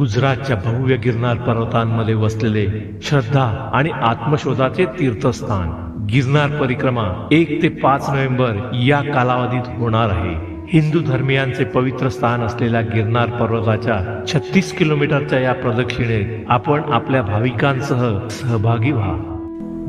गुजरातच्या भव्य गिरनार पर्वतांमध्ये वसलेले श्रद्धा आणि आत्मशोधाचे तीर्थस्थान. गिरनार परिक्रमा एक ते पाच नोव्हेंबर या कालावधीत होणार आहे. हिंदू धर्मियांचे पवित्र स्थान असलेल्या गिरनार पर्वताच्या छत्तीस किलोमीटरच्या या प्रदक्षिणेत आपण आपल्या भाविकांसह सहभागी व्हा.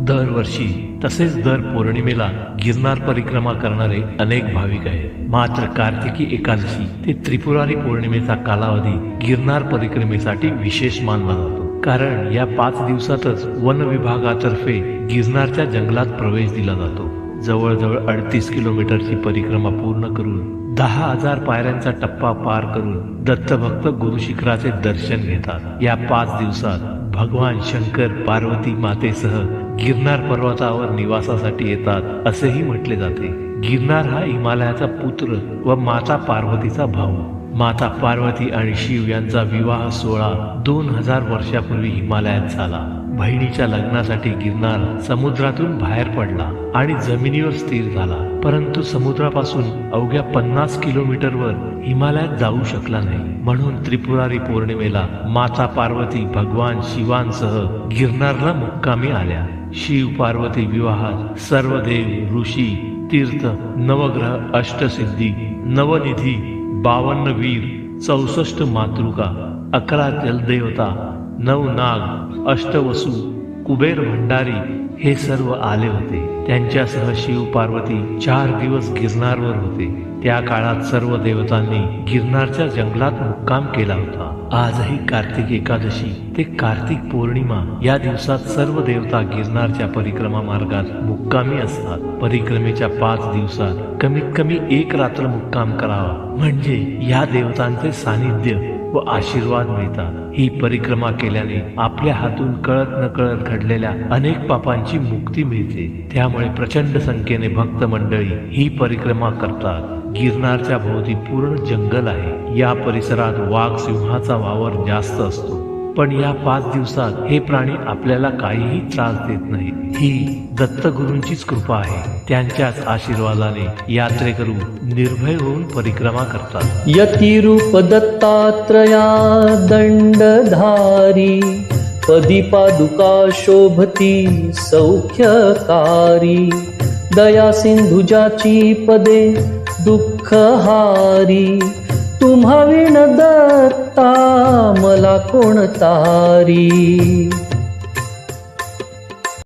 दरवर्षी तसेच दर पौर्णिमेला गिरनार परिक्रमा करणारे अनेक भाविक आहेत. मात्र कार्तिकी एकादशी ते त्रिपुरारी पौर्णिमेचा कालावधी गिरनार परिक्रमेसाठी विशेष मानला जातो. कारण या पाच दिवसातच वन विभागातर्फे गिरनारच्या जंगलात प्रवेश दिला जातो. जवळजवळ अडतीस किलोमीटरची परिक्रमा पूर्ण करून दहा हजार पायऱ्यांचा टप्पा पार करून दत्तभक्त गुरु शिखराचे दर्शन घेतात. या पाच दिवसात भगवान शंकर पार्वती मातेसह गिरनार पर्वतावर निवासासाठी येतात असेही म्हटले जाते. गिरनार हा हिमालयाचा पुत्र व माता पार्वतीचा भाऊ. माता पार्वती आणि शिव यांचा विवाह सोहळा दोन हजार वर्षापूर्वी हिमालयात झाला. बहिणीच्या लग्नासाठी गिरनार समुद्रातून बाहेर पडला आणि जमिनीवर स्थिर झाला. परंतु समुद्रापासून अवघ्या पन्नास किलोमीटरवर हिमालयात जाऊ शकला नाही. म्हणून त्रिपुरारी पौर्णिमेला माता पार्वती भगवान शिवांसह गिरनारला मुक्कामी आल्या. शिव पार्वती विवाहात सर्व देव ऋषी तीर्थ नवग्रह अष्टसिद्धी नवनिधी बावन्न वीर चौसष्ट मातृका अकरा जलदेवता नऊ नाग अष्टवसू कुबेर भंडारी हे सर्व आले होते. त्यांच्यासह शिव पार्वती चार दिवस गिरनारवर होते. त्या काळात सर्व देवतांनी गिरनारच्या जंगलात मुक्काम केला होता. आजही कार्तिक एकादशी ते कार्तिक पौर्णिमा या दिवसात सर्व देवता गिरनारच्या परिक्रमा मार्गात मुक्कामी असतात. परिक्रमेच्या पाच दिवसात कमीत कमी एक रात्र मुक्काम करावा. म्हणजे या देवतांचे सानिध्य व आशीर्वाद मिळतात. ही परिक्रमा केल्याने आपल्या हातून कळत न कळत घडलेल्या अनेक पापांची मुक्ती मिळते. त्यामुळे प्रचंड संख्येने भक्त मंडळी ही परिक्रमा करतात. गिरनारच्या भोवती पूर्ण जंगल आहे. या परिसरात वाघ सिंहाचा वावर जास्त असतो. पण या पाच दिवसात हे प्राणी आपल्याला काहीही त्रास देत नाही ही दत्तगुरूंचीच कृपा आहे. त्यांच्याच आशीर्वादाने यात्रेकरू निर्भय होऊन परिक्रमा करतात. यतिरूप दत्तात्रया दण्डधारी पदी पादुका शोभती सौख्यकारी दया सिंधुजाची पदे दुःखहारी तुम्हा विण दत्ता मला कोण तारी?